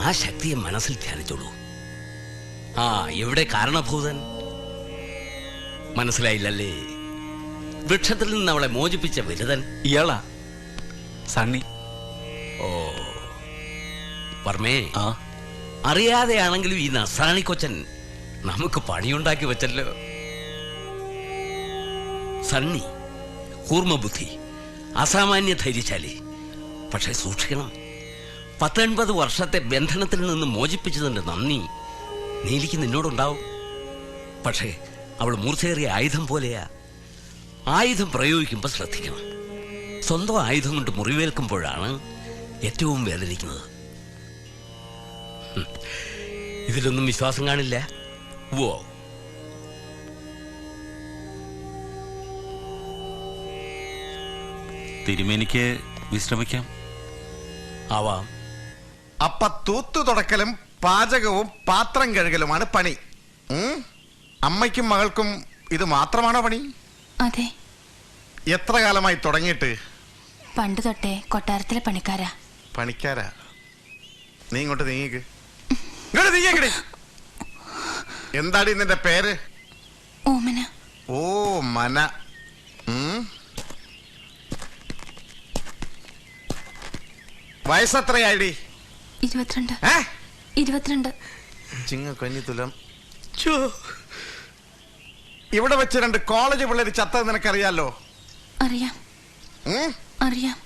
ആ ശക്തിയെ മനസ്സിൽ ധ്യാനിച്ചോളൂ. ആ എവിടെ കാരണഭൂതൻ. മനസ്സിലായില്ലല്ലേ? വൃക്ഷത്തിൽ നിന്ന് അവളെ മോചിപ്പിച്ച വിരുദൻ ഇയാളാ? സണ്ണി. ഓ. പറമേ ആ. അറിയാതെയാണെങ്കിലും ഈ നസാണി കൊച്ചൻ നമുക്ക് പണിയുണ്ടാക്കി വെച്ചല്ലോ. സണ്ണി കൂർമ്മബുദ്ധി. അസാമാന്യ ധൈര്യശാലി പക്ഷെ സൂക്ഷിക്കണം. പത്തൊൻപത് വർഷത്തെ ബന്ധനത്തിൽ നിന്ന് മോചിപ്പിച്ചതിന്റെ നന്ദി നീലിക്ക് നിന്നോടുണ്ടാവും. പക്ഷേ അവൾ മൂർച്ചയേറിയ ആയുധം പോലെയാ. ആയുധം പ്രയോഗിക്കുമ്പോൾ ശ്രദ്ധിക്കണം. സ്വന്തം ആയുധം കൊണ്ട് മുറിവേൽക്കുമ്പോഴാണ് ഏറ്റവും വേദനിക്കുന്നത്. ഇതിലൊന്നും വിശ്വാസം കാണില്ല. വോ. തിരുമേനിക്ക് വിശ്രമിക്കാം. ആവാം. അപ്പ തൂത്തു തുടക്കലും പാചകവും പാത്രം കഴുകലുമാണ് പണി. ഉം? അമ്മയ്ക്കും മകൾക്കും ഇത് മാത്രമാണോ പണി? അതെ. എത്ര കാലമായി തുടങ്ങിയിട്ട്? പണ്ട് തൊട്ടേ കൊട്ടാരത്തിലെ പണിക്കാരാ. പണിക്കാരാ? നീ ഇങ്ങോട്ട് നീങ്ങിക്ക്. ഇങ്ങോട്ട് നീങ്ങിക്കടി എന്താടി നിന്റെ പേര്? ഓമന. ഓ മന. ഉം? വയസ്സെത്രയായിടി? ഇരുപത്തിരണ്ട്. ഇരുപത്തിരണ്ട്. ഇവിടെ വെച്ച് രണ്ട് കോളേജ് പിള്ളേര് ചത്തത് നിനക്കറിയാലോ? അറിയാം? അറിയാം.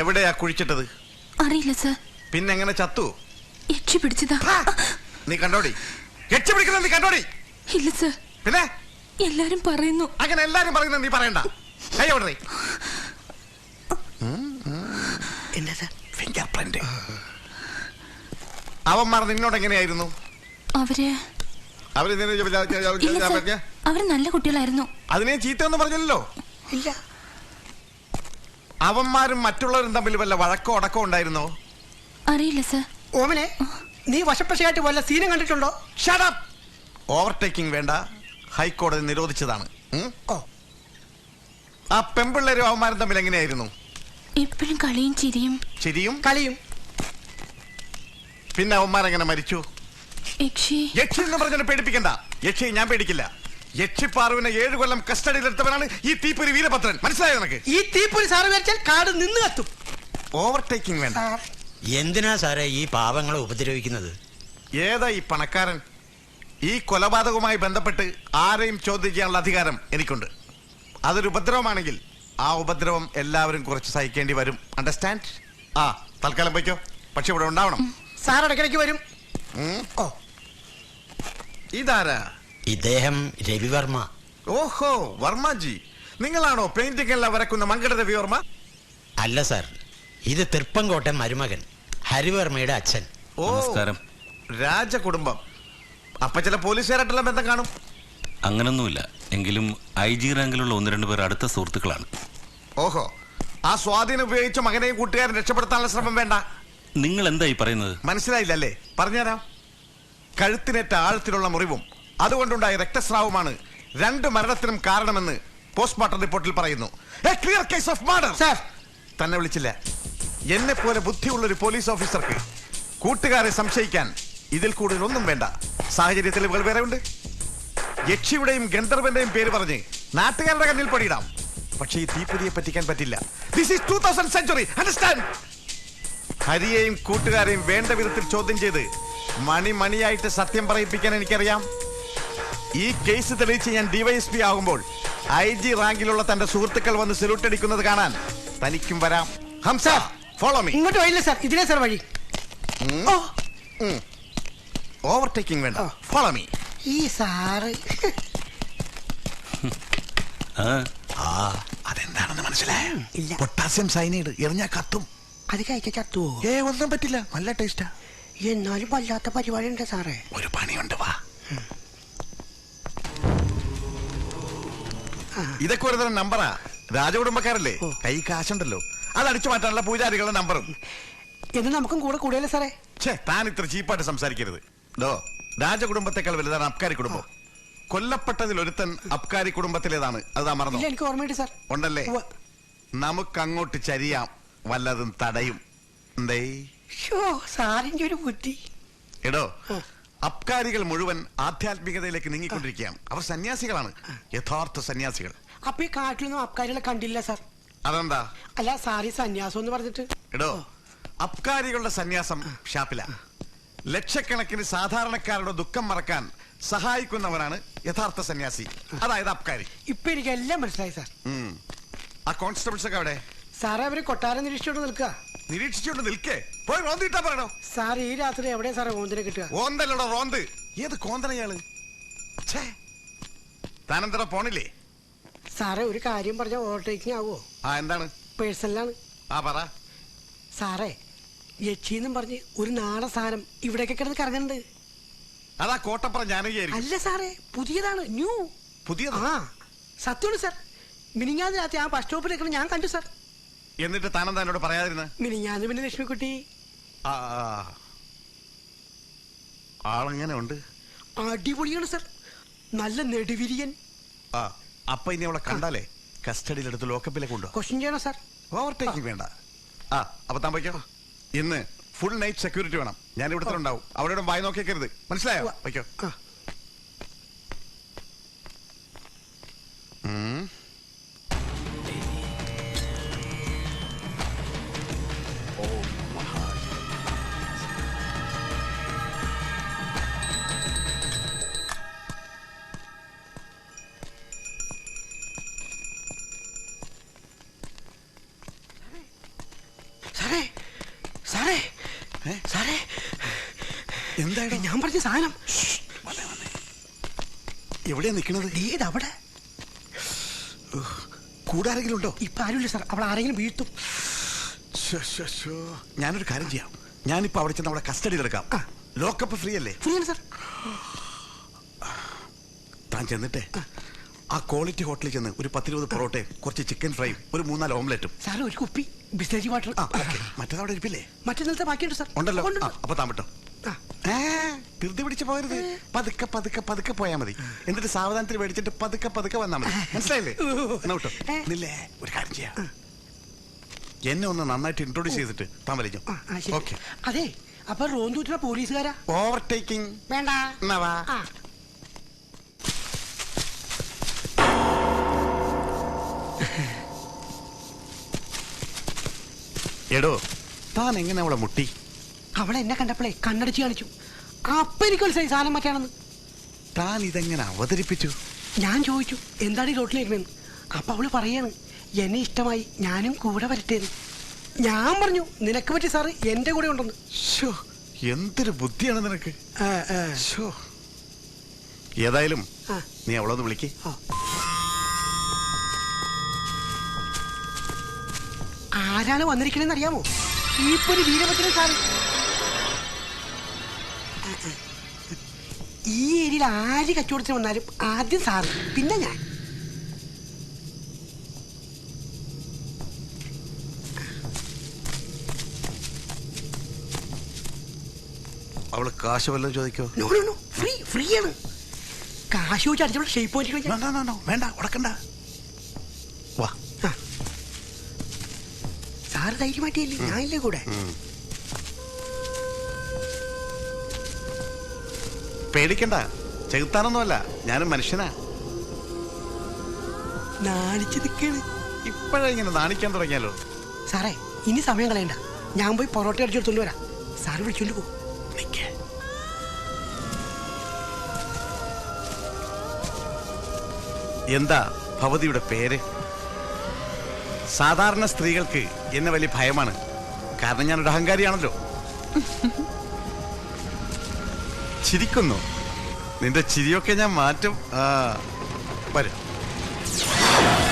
എവിടെയാ കുഴിച്ചിട്ടത്? അറിയില്ല സർ. പിന്നെങ്ങനെ ചത്തു? യക്ഷി പിടിച്ചതാ! നീ കണ്ടോടി? എച്ചു പിടിക്കുന്നത് നീ കണ്ടോടി? ഇല്ല സർ. പിന്നെ? എല്ലാരും പറയുന്നു. അങ്ങനെ എല്ലാരും പറയുന്നത് നീ പറയണ്ട. കൈ പ്രിന്റ് അവന്മാർ നിന്നോട് എങ്ങനെയായിരുന്നു? അവർ അവർ? അവർ നല്ല കുട്ടികളായിരുന്നു. അതിനെ ചീത്ത എന്ന് പറഞ്ഞില്ലല്ലോ? ഇല്ല. അവന്മാരും മറ്റുള്ളവരും തമ്മിൽ വല്ല വഴക്കോ അടക്കോ ഉണ്ടായിരുന്നോ? അറിയില്ല സർ. ഓമനെ നീ വശപ്പശയായിട്ട് വല്ല സീനും കണ്ടിട്ടുണ്ടോ? ഓവർടേക്കിംഗ് വേണ്ട. ഹൈക്കോടതി നിരോധിച്ചതാണ്? ആ പെമ്പിള്ളേരും അവന്മാരും തമ്മിൽ എങ്ങനെയായിരുന്നു? എപ്പോഴും കളിയും ചിരിയും. ചിരിയും? കളിയും. പിന്നെ അവന്മാരെങ്ങനെ മരിച്ചു? യക്ഷി. യക്ഷി എന്ന് പറഞ്ഞാൽ പേടിപ്പിക്കണ്ട. യക്ഷി ഞാൻ പേടിക്കില്ല. യക്ഷിപ്പാറുവിനെ ഏഴു കൊല്ലം കസ്റ്റഡിയിലെടുത്തവനാണ് ഈ തീപ്പൊരി വീരഭദ്രൻ. മനസ്സിലായോ നിനക്ക്? ഈ തീപ്പൊരി സാറ് വരച്ചാൽ കാട് നിന്ന് കത്തും. ഓവർടേക്കിംഗ് വേണ്ട. എന്തിനാ സാറേ ഈ പാവങ്ങളെ ഉപദ്രവിക്കുന്നത്? ഏതാ ഈ പണക്കാരൻ? ഈ കൊലപാതകവുമായി ബന്ധപ്പെട്ട് ആരെയും ചോദ്യം ചെയ്യാനുള്ള അധികാരം എനിക്കുണ്ട്. അതൊരു ഉപദ്രവമാണെങ്കിൽ ആ ഉപദ്രവം എല്ലാവരും കുറച്ച് സഹിക്കേണ്ടി വരും. അണ്ടർസ്റ്റാൻഡ് ആ തൽക്കാലം പോയിക്കോ. പക്ഷെ ഇവിടെ ഉണ്ടാവണം. സാർ ഇടയ്ക്കിടയ്ക്ക് വരും. ഉം. ഓ. ഇതാരാ? ഇദ്ദേഹം രവിവർമ്മ ഓഹോ വർമ്മജി. നിങ്ങളാണോ പെയിന്റിംഗ് എല്ലാം വരക്കുന്ന മങ്കട രവിവർമ്മ അല്ല സാർ. ഇത് തൃപ്പങ്കോട്ടൻ മരുമകൻ ഹരിവർമ്മയുടെ അച്ഛൻ. ഓ നമസ്കാരം. രാജകുടുംബം. അപ്പൊ ചില പോലീസുകാരായിട്ടുള്ള ബന്ധം കാണും. അങ്ങനൊന്നുമില്ല. എങ്കിലും ഐ ജി റാങ്കിലുള്ള ഒന്ന് രണ്ട് പേർ അടുത്ത സുഹൃത്തുക്കളാണ്. ഓഹോ ആ സ്വാധീനം ഉപയോഗിച്ച മകനെയും കൂട്ടുകാരൻ രക്ഷപ്പെടുത്താനുള്ള ശ്രമം വേണ്ട. നിങ്ങൾ എന്തായി പറയുന്നത്? മനസ്സിലായില്ലല്ലേ? പറഞ്ഞുതരാം. കഴുത്തിനേറ്റ ആഴത്തിലുള്ള മുറിവും അതുകൊണ്ടുണ്ടായ രക്തസ്രാവമാണ് രണ്ട് മരണത്തിനും കാരണമെന്ന് പോസ്റ്റ്മോർട്ടം റിപ്പോർട്ടിൽ പറയുന്നു. Clear case of murder sir തന്നെ വിളിച്ചില്ല. എന്നെ പോലെ ബുദ്ധിയുള്ള ഒരു പോലീസ് ഓഫീസർക്ക് കൂട്ടുകാരെ സംശയിക്കാൻ ഇതിൽ കൂടുതൽ ഒന്നും വേണ്ട. സാഹചര്യ തെളിവുകൾ വേറെ ഉണ്ട് യക്ഷിയുടെയും ഗന്ധർവന്റെയും പേര് പറഞ്ഞ് നാട്ടുകാരുടെ കണ്ണിൽ പണിയിടാം പക്ഷേ ഈ തീപ്പൊരിയെ പറ്റിക്കാൻ പറ്റില്ല. This is two thousand century understand ഹരിയെയും കൂട്ടുകാരെയും വേണ്ട വിധത്തിൽ ചോദ്യം ചെയ്ത് മണി മണിയായിട്ട് സത്യം പറയിപ്പിക്കാൻ എനിക്കറിയാം. ഈ കേസ് തെളിയിച്ച് ഞാൻ ഡിവൈഎസ്പി ആകുമ്പോൾ ഐ ജി റാങ്കിലുള്ള തന്റെ സുഹൃത്തുക്കൾ വന്ന് സല്യൂട്ട് അടിക്കുന്നത് കാണാൻ തനിക്കും വരാം. ഹംസ ഫോളോ മീ ഇങ്ങോട്ട് വഴിയില്ല സാർ. ഇതിലേ സാർ വഴി. ഓവർടേക്കിംഗ് വേണ്ട. ഫോളോ മീ ഈ സാറ് ആ. ആ അതെന്താണെന്ന് മനസ്സിലായോ? ഇല്ല. പൊട്ടാസ്യം സൈനൈഡ് എറിഞ്ഞാ കത്തും. അത് കഴിച്ച ചത്തുവോ ഏ ഒന്നും പറ്റില്ല. നല്ല ടേസ്റ്റാ എന്നാലും വല്ലാത്ത പരിപാടി ഉണ്ട് സാറേ. ഒരു പണിയുണ്ട് വാ. ഇതൊക്കെ ഒരു തരം നമ്പറാ. രാജകുടുംബക്കാരല്ലേ? കൈ കാശുണ്ടല്ലോ. അത് അടിച്ചു മാറ്റാനുള്ള പൂജാരികളുടെ നമ്പറും. എന്ന് നമുക്കും കൂടെ കൂടിയല്ലേ സാറേ? ഛേ താൻ ഇത്ര ചീപ്പായിട്ട് സംസാരിക്കരുത്. ഡോ രാജകുടുംബത്തെക്കാൾ വലുതാണ് അബ്കാരി കുടുംബം. കൊല്ലപ്പെട്ടതിൽ ഒരുത്തൻ അബ്കാരി കുടുംബത്തിലേതാണ്. അത് മറന്നു? മറന്നോ ഇല്ല എനിക്ക് ഓർമ്മയുണ്ട് സാർ. ഉണ്ടല്ലേ? ഉവ്വ്. നമുക്ക് അങ്ങോട്ട് ചരിയാം. വല്ലതും തടയും. എന്തേ? ഷോ സാറിന്റെ ഒരു ബുദ്ധി. എടോ അബ്കാരികൾ മുഴുവൻ ആധ്യാത്മികതയിലേക്ക് നീങ്ങിക്കൊണ്ടിരിക്കുകയാണ്. അവർ സന്യാസികളാണ്. യഥാർത്ഥ സന്യാസികൾ. അപ്പൊ ഈ കാട്ടിലൊന്നും അബ്കാരികളെ കണ്ടില്ല സാർ. അതെന്താ? അല്ല സാറി സന്യാസം എന്ന് പറഞ്ഞിട്ട്. എടോ അബ്കാരികളുടെ സന്യാസം ഷാപ്പില. ലക്ഷക്കണക്കിന് സാധാരണക്കാരുടെ ദുഃഖം മറക്കാൻ സഹായിക്കുന്നവനാണ് യഥാർത്ഥ സന്യാസി. അതായത് അബ്കാരി. ഇപ്പൊ എനിക്ക് എല്ലാം മനസ്സിലായി സാർ. ഉം. ആ കോൺസ്റ്റബിൾസ് ഒക്കെ അവിടെ? സാർ അവർ കൊട്ടാരം നിരീക്ഷിച്ചോണ്ട് നിൽക്കുക നിരീക്ഷിച്ചുകൊണ്ട് നിൽക്കേ? പോയി റോന്തിട്ടാ പറയണോ സാർ ഈ രാത്രി എവിടെയാ സാറേ ഓന്തിനെ കിട്ടുക? ഓന്തല്ലടോ റോന്ത്. ഏത് കോന്തനയാൾ? ഛേ. പോണില്ലേ? സാറെ ഒരു കാര്യം പറഞ്ഞാൽ ഓവർടേക്കിംഗ് ആവോ? ആ എന്താണ്? പേഴ്സണലാണ്. ആ പറ. സാറേ യക്ഷിന്നും പറഞ്ഞ് ഒരു നാടൻ സാധനം ഇവിടെയൊക്കെ കിടന്ന് കറങ്ങുന്നുണ്ട്. അതാ കോട്ടപ്പുറം ജാനകിയായിരിക്കും അല്ല സാറേ പുതിയതാണ് ന്യൂ. പുതിയ ആ സത്യമാണ് സാർ. മിനിങ്ങാന്ന് രാത്രി ആ ബസ് സ്റ്റോപ്പിൽ നിൽക്കണം ഞാൻ കണ്ടു സാർ. എന്നിട്ട് താനെന്താ എന്നോട് പറയാതിരുന്ന? മിനിങ്ങാന്ന് പിന്നെ ലക്ഷ്മിക്കുട്ടി. ആളെങ്ങനെ ഉണ്ട് അടിപൊളിയാണ് സാർ. നല്ല നെടുവിരിയൻ. ആ അപ്പൊ ഇനി അവളെ കണ്ടാലേ? കസ്റ്റഡിയിലെടുത്ത് ലോക്കപ്പിലേക്ക് കൊണ്ടുപോകാം ക്വസ്റ്റ്യൻ ചെയ്യണോ സാർ. ഓവർടേക്കിംഗ് വേണ്ട. ആ അപ്പൊ താൻ വയ്ക്കോ ഇന്ന് ഫുൾ നൈറ്റ് സെക്യൂരിറ്റി വേണം. ഞാൻ ഇവിടുത്തെ ഉണ്ടാവും. അവിടെ വായി നോക്കിയേക്കരുത്. മനസ്സിലായോ. വയ്ക്കോ. കൂടാരെങ്കിലും ഉണ്ടോ ഇപ്പൊ ആരുമില്ല സാർ. അവൾ ആരെങ്കിലും വീഴ്ത്തും. ഞാനൊരു കാര്യം ചെയ്യാം. ഞാനിപ്പോ അവിടെ ചെന്ന് അവളെ കസ്റ്റഡിയിൽ എടുക്കാം. ലോക്കപ്പ് ഫ്രീ അല്ലേ? ഫ്രീ ആണ് സാർ. താൻ ചെന്നിട്ടേ ആ. ക്വാളിറ്റി ഹോട്ടലിൽ ചെന്ന് ഒരു പത്തിരുപത് പൊറോട്ടയും കുറച്ച് ചിക്കൻ ഫ്രൈയും ഒരു മൂന്നാൽ ഓംലെറ്റും സാർ ഒരു കുപ്പി ബിസ്ലേജ് വാട്ടർ. മറ്റേ അവിടെ മറ്റേതവിടെ ഇരിപ്പില്ലേ മറ്റന്നാളത്തെ ബാക്കിയുണ്ട് സാർ. ഉണ്ടല്ലോ. അപ്പൊ താൻ വിട്ടോ. ഏ, ധൃതി പിടിച്ച് പോകരുത്. പതുക്കെ പതുക്കെ പതുക്കെ പോയാ മതി. എന്നിട്ട് സാവധാനത്തിൽ മേടിച്ചിട്ട് പതുക്കെ പതുക്കെ വന്നാ മതി. മനസ്സിലായില്ലേ? എന്നാ വിട്ടോ? നില്ലേ? ഒരു കാര്യം ചെയ്യാം. എന്നെ ഒന്ന് നന്നായിട്ട് ഇൻട്രോഡ്യൂസ് ചെയ്തിട്ട് താൻ വലിഞ്ഞു? ഓക്കെ അതെ അപ്പൊ റോന്തൂറ്റിലെ പോലീസുകാരാ? ഓവർടേക്കിംഗ് വേണ്ട. എന്നാ വാ. എടോ താൻ എങ്ങനെ അവളെ മുട്ടി? അവളെ എന്നെ കണ്ടപ്പോളെ കണ്ണടിച്ച് കാണിച്ചു. അപ്പൊ എനിക്ക് മനസ്സിലായി സാധനം മറ്റാണെന്ന് താൻ ഇതെങ്ങനെ അവതരിപ്പിച്ചു? ഞാൻ ചോദിച്ചു എന്താണ് ഈ റോട്ടിലിരുന്നെന്ന് അപ്പൊ അവൾ പറയാണ് എന്നെ ഇഷ്ടമായി ഞാനും കൂടെ വരട്ടേന്ന് ഞാൻ പറഞ്ഞു നിനക്ക് പറ്റി സാറ് എന്റെ കൂടെ ഉണ്ടെന്ന്. എന്തൊരു ബുദ്ധിയാണ് നിനക്ക്? ആ. ഏതായാലും ആ. നീ അവളൊന്ന് വിളിക്ക്. ആരാണ് വന്നിരിക്കണെന്ന് അറിയാമോ? ഈ ഒരു വീരഭദ്രൻ സാറ്. ഈ ഏരിയയിൽ ആര് കച്ചവടത്തിന് വന്നാലും ആദ്യം സാറ് പിന്നെ ഞാൻ. അവൾ കാശ് വല്ലതും ചോദിക്കോ? No no no free free ആണ്. കാശ് വെച്ച് അടിച്ചവിടെ ഷേപ്പ് പോയിട്ട് വേണ്ട ഉടക്കണ്ട. വാ. സാറ് ധൈര്യമായിട്ടില്ലേ? ഞാനില്ലേ കൂടെ? പേടിക്കണ്ട. ചെകുത്താനൊന്നുമല്ല ഞാനും മനുഷ്യനാ. ഇപ്പോഴിങ്ങനെ നിൽക്കാണ് ഇപ്പോഴേ ഇങ്ങനെ നാണിക്കാൻ തുടങ്ങിയാലോ? സാറേ ഇനി സമയം കളയണ്ട. ഞാൻ പോയി പൊറോട്ട അടിച്ചെടുത്തോണ്ട് വരാം. സാറ് വിളിച്ചോണ്ട് പോകും എന്താ ഭവതിയുടെ പേര്? സാധാരണ സ്ത്രീകൾക്ക് എന്നെ വലിയ ഭയമാണ്. കാരണം ഞാനൊരു അഹങ്കാരിയാണല്ലോ. ചിരിക്കുന്നു. നിന്റെ ചിരിയൊക്കെ ഞാൻ മാറ്റും. ആ വരും. സ്വാമി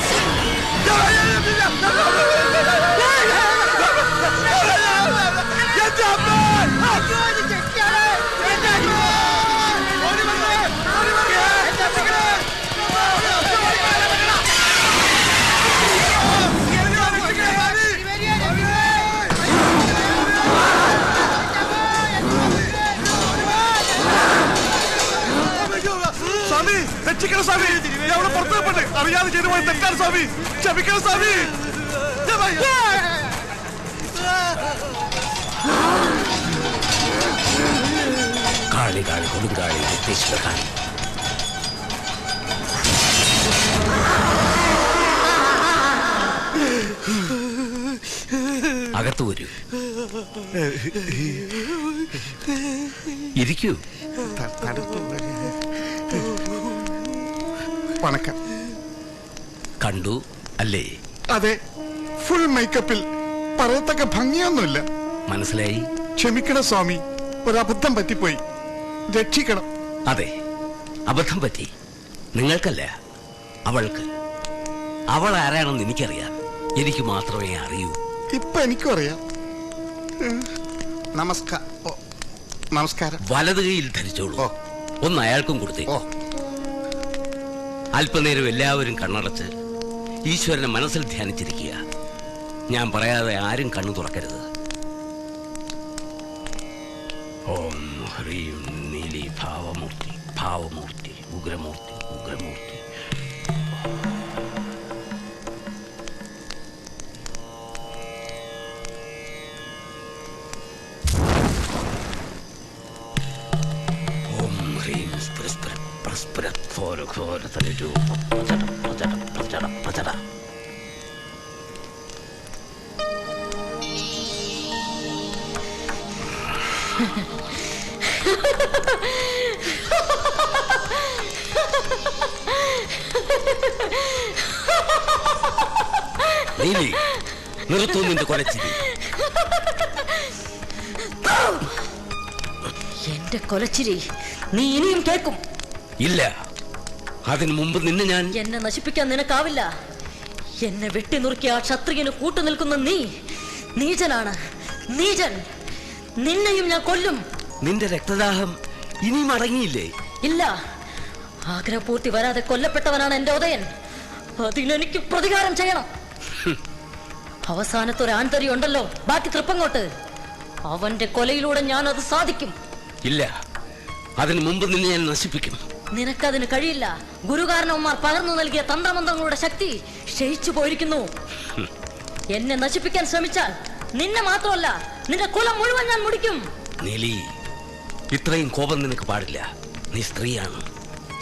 രക്ഷിക്കണം സ്വാമി. ഞാൻ അവിടെ പുറത്തു പോയിട്ട് അറിയാതെ ചെയ്തു പോയി തെറ്റാണ് സ്വാമി. ക്ഷമിക്കണം സ്വാമി. കാളി കാളി കൊടുങ്കാളി രക്തേശ്വര അകത്ത് വരൂ. ഇരിക്കൂ. തടുത്തു കണ്ടു അല്ലേ? അതെ ഫുൾ മേക്കപ്പിൽ പറയത്തക്ക ഭംഗിയൊന്നുമില്ല. മനസ്സിലായി? ക്ഷമിക്കണം സ്വാമി ഒരബദ്ധം പറ്റിപ്പോയി. രക്ഷിക്കണം. അതെ അബദ്ധം പറ്റി. നിങ്ങൾക്കല്ല അവൾക്ക്. അവൾ ആരാണെന്ന് എനിക്കറിയാം. എനിക്ക് മാത്രമേ അറിയൂ. ഇപ്പൊ എനിക്കും അറിയാം. നമസ്കാരം നമസ്കാരം. വലത് കൈയിൽ ധരിച്ചോളൂ. ഒന്ന് അയാൾക്കും കൊടുത്തേ. ഓ. അല്പനേരം എല്ലാവരും കണ്ണടച്ച് ഈശ്വരനെ മനസ്സിൽ ധ്യാനിച്ചിരിക്കുക. ഞാൻ പറയാതെ ആരും കണ്ണു തുറക്കരുത്. ഓം ഹ്രീം നീലി ഭാവമൂർത്തി ഭാവമൂർത്തി ഉഗ്രമൂർത്തി ഉഗ്രമൂർത്തി. തലരു പ്രചട പ്രചട പ്രചട പ്രചട നീലി നിർത്തു നിന്റെ കൊലച്ചിരി. എന്റെ കൊലച്ചിരി നീ ഇനിയും കേൾക്കും. ഇല്ല. അതിനു മുമ്പ് നിന്നെ ഞാൻ എന്നെ നശിപ്പിക്കാൻ നിനക്കാവില്ല. എന്നെ വെട്ടി നുറുക്കിയ ആ ക്ഷത്രിയന് കൂട്ടു നിൽക്കുന്ന നീ നീചനാണ്. നീചൻ. നിന്നെയും ഞാൻ കൊല്ലും. നിന്റെ രക്തദാഹം ഇനിയും അടങ്ങിയില്ലേ ഇല്ല. ആഗ്രഹപൂർത്തി വരാതെ കൊല്ലപ്പെട്ടവനാണ് എന്റെ ഉദയൻ. അതിനെനിക്ക് പ്രതികാരം ചെയ്യണം. അവസാനത്തൊരു ആന്തരി ഉണ്ടല്ലോ. ബാക്കി തൃപ്പങ്ങോട്ട്. അവന്റെ കൊലയിലൂടെ ഞാൻ അത് സാധിക്കും. ഇല്ല. അതിനു മുമ്പ് നിന്നെ ഞാൻ നശിപ്പിക്കും. നിനക്കതിന് കഴിയില്ല. ഗുരുകാരണവന്മാർ പകർന്നു നൽകിയ തന്ത്രമന്ത്രങ്ങളുടെ ശക്തി ക്ഷയിച്ചു പോയിരിക്കുന്നു. എന്നെ നശിപ്പിക്കാൻ ശ്രമിച്ചാൽ നിന്നെ മാത്രമല്ല നിന്റെ കുലം മുഴുവൻ ഞാൻ മുടിക്കും. നീലി ഇത്രയും കോപം നിനക്ക് പാടില്ല. നീ സ്ത്രീയാണ്.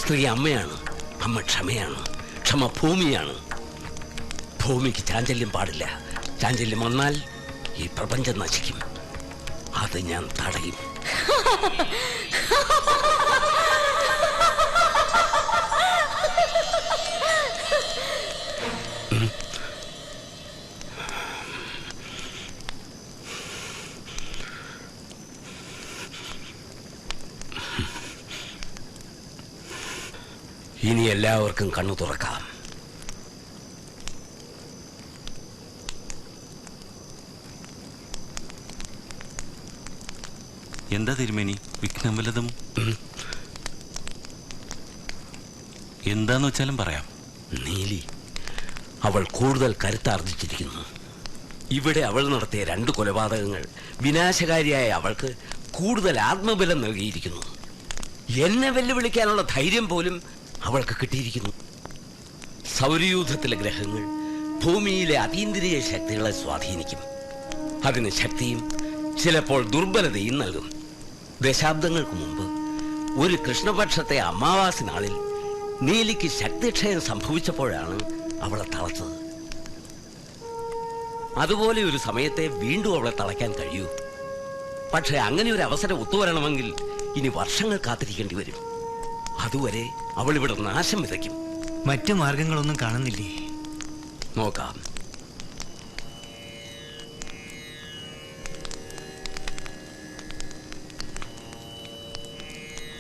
സ്ത്രീ അമ്മയാണ്. അമ്മ ക്ഷമയാണ്. ക്ഷമ ഭൂമിയാണ്. ഭൂമിക്ക് ചാഞ്ചല്യം പാടില്ല. ചാഞ്ചല്യം വന്നാൽ ഈ പ്രപഞ്ചം നശിക്കും. അത് ഞാൻ തടയും. ഇനി എല്ലാവർക്കും കണ്ണു തുറക്കാം. എന്താ തിരുമേനി? വിഘ്നം വല്ലതും? എന്താന്ന് വെച്ചാലും പറയാം. നീലി അവൾ കൂടുതൽ കരുത്താർജിച്ചിരിക്കുന്നു. ഇവിടെ അവൾ നടത്തിയ രണ്ട് കൊലപാതകങ്ങൾ വിനാശകാരിയായ അവൾക്ക് കൂടുതൽ ആത്മബലം നൽകിയിരിക്കുന്നു. എന്നെ വെല്ലുവിളിക്കാനുള്ള ധൈര്യം പോലും അവൾക്ക് കിട്ടിയിരിക്കുന്നു. സൗരയൂഥത്തിലെ ഗ്രഹങ്ങൾ ഭൂമിയിലെ അതീന്ദ്രിയ ശക്തികളെ സ്വാധീനിക്കും അതിന് ശക്തിയും ചിലപ്പോൾ ദുർബലതയും നൽകും ദശാബ്ദങ്ങൾക്ക് മുമ്പ് ഒരു കൃഷ്ണപക്ഷത്തെ അമാവാസി നാളിൽ നീലിക്ക് ശക്തിക്ഷയം സംഭവിച്ചപ്പോഴാണ് അവളെ തളച്ചത്. അതുപോലെ ഒരു സമയത്തെ വീണ്ടും അവളെ തളയ്ക്കാൻ കഴിയൂ. പക്ഷേ അങ്ങനെ ഒരു അവസരം ഒത്തുവരണമെങ്കിൽ ഇനി വർഷങ്ങൾ കാത്തിരിക്കേണ്ടി വരും. അതുവരെ അവൾ ഇവിടെ നാശം വിതയ്ക്കും. മറ്റു മാർഗങ്ങളൊന്നും കാണുന്നില്ലേ? നോക്കാം.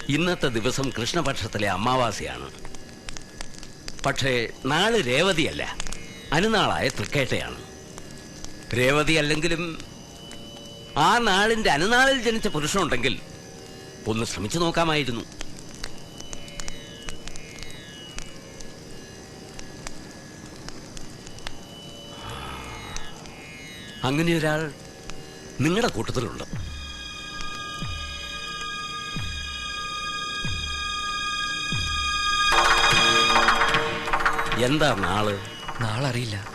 ഇന്നത്തെ ദിവസം കൃഷ്ണപക്ഷത്തിലെ അമാവാസിയാണ്. പക്ഷേ നാൾ രേവതിയല്ല അനുനാളായ തൃക്കേട്ടയാണ്. രേവതി അല്ലെങ്കിലും ആ നാളിന്റെ അനുനാളിൽ ജനിച്ച പുരുഷനുണ്ടെങ്കിൽ ഒന്ന് ശ്രമിച്ചു നോക്കാമായിരുന്നു. അങ്ങനെ ഒരാൾ നിങ്ങളുടെ കൂട്ടത്തിലുണ്ട്. എന്താ നാൾ? നാളറിയില്ല.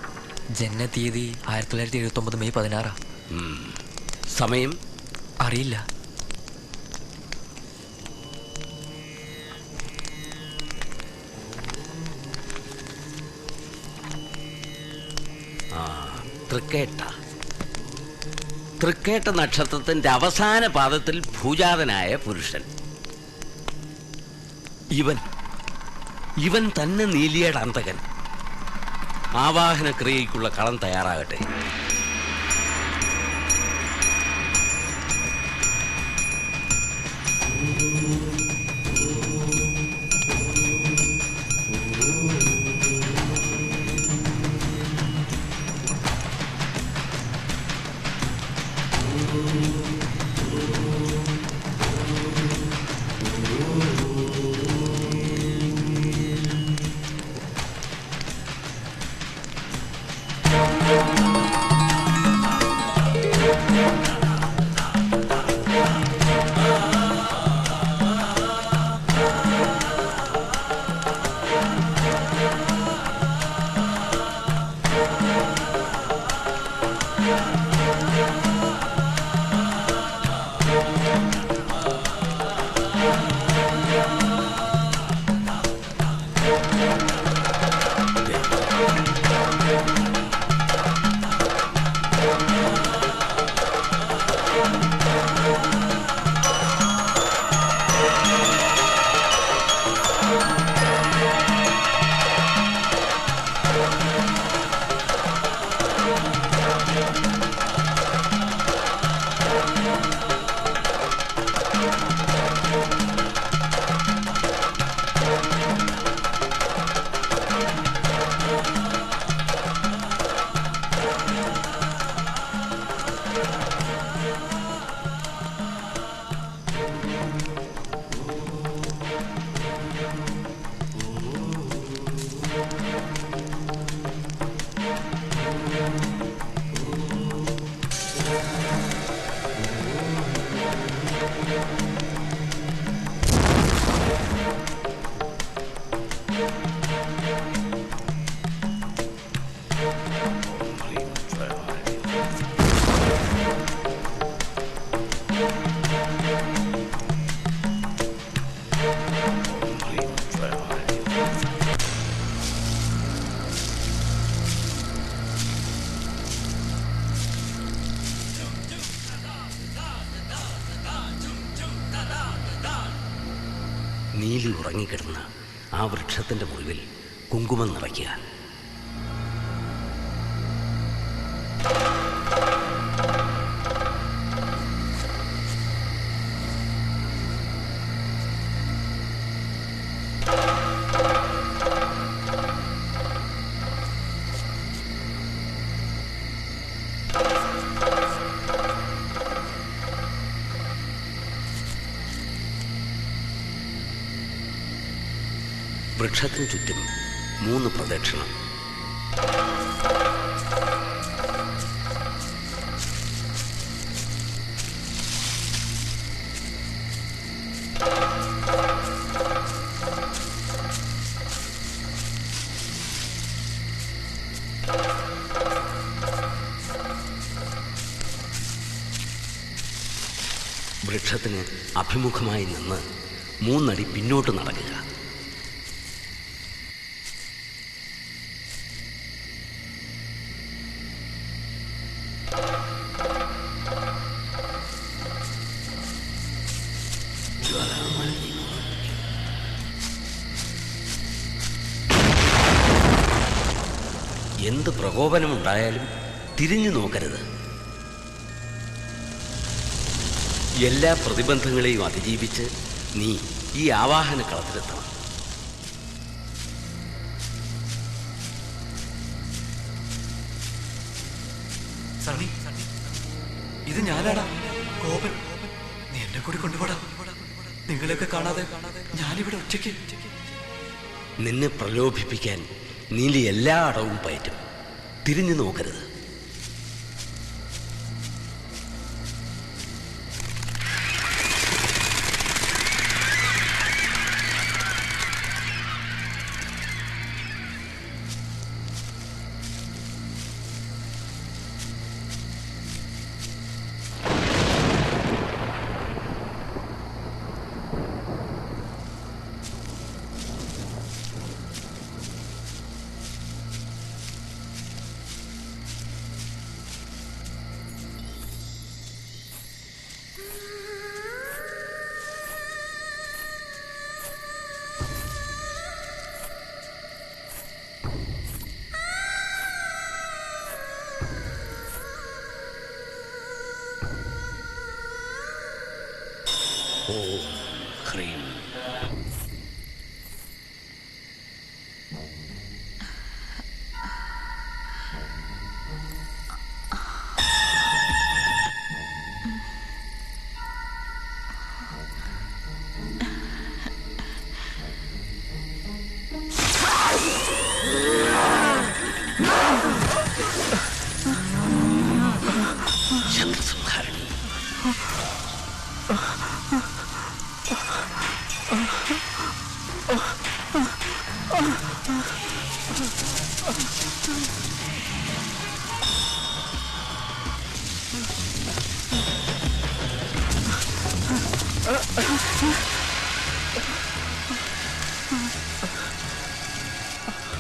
ജന്മ തീയതി ആയിരത്തി തൊള്ളായിരത്തി എഴുപത്തി ഒമ്പത് മെയ് പതിനാറാ. സമയം? അറിയില്ല. ക്രിക്കേറ്റാ. തൃക്കേട്ട നക്ഷത്രത്തിന്റെ അവസാന പാദത്തിൽ ഭൂജാതനായ പുരുഷൻ. ഇവൻ ഇവൻ തന്നെ നീലിയുടെ അന്തകൻ ആവാഹന ക്രിയയ്ക്കുള്ള കളം തയ്യാറാകട്ടെ. ആ വൃക്ഷത്തിന്റെ മുറിവിൽ കുങ്കുമം നിറയ്ക്കുക. വൃക്ഷത്തിനു ചുറ്റും മൂന്ന് പ്രദക്ഷിണം. വൃക്ഷത്തിന് അഭിമുഖമായി നിന്ന് മൂന്നടി പിന്നോട്ട് നടക്കുക. എന്ത് പ്രകോപനമുണ്ടായാലും തിരിഞ്ഞു നോക്കരുത്. എല്ലാ പ്രതിബന്ധങ്ങളെയും അതിജീവിച്ച് നീ ഈ ആവാഹന കളത്തിലെത്തണം. സണ്ണി ഇത് ഞാനാടാ. കോപൻ നീ എന്നെ കൂടി കൊണ്ടുപോടാ. നിങ്ങളെയൊക്കെ കാണാതെ ഞാനിവിടെ ഒറ്റയ്ക്ക്. നിന്നെ പ്രലോഭിപ്പിക്കാൻ നീലി എല്ലാ അടവും പയറ്റും. തിരിഞ്ഞു നോക്കരുത്. ഓം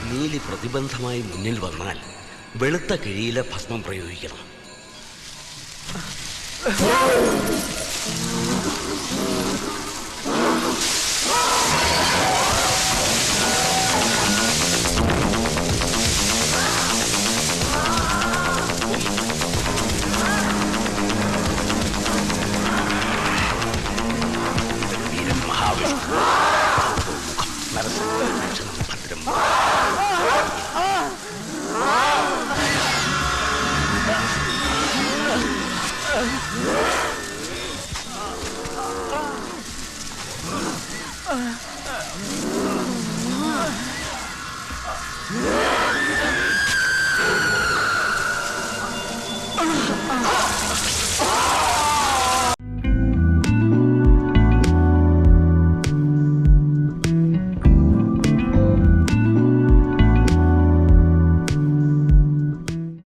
നീലി പ്രതിബന്ധമായി മുന്നിൽ വന്നാൽ വെളുത്ത കിഴിയിലെ ഭസ്മം പ്രയോഗിക്കണം.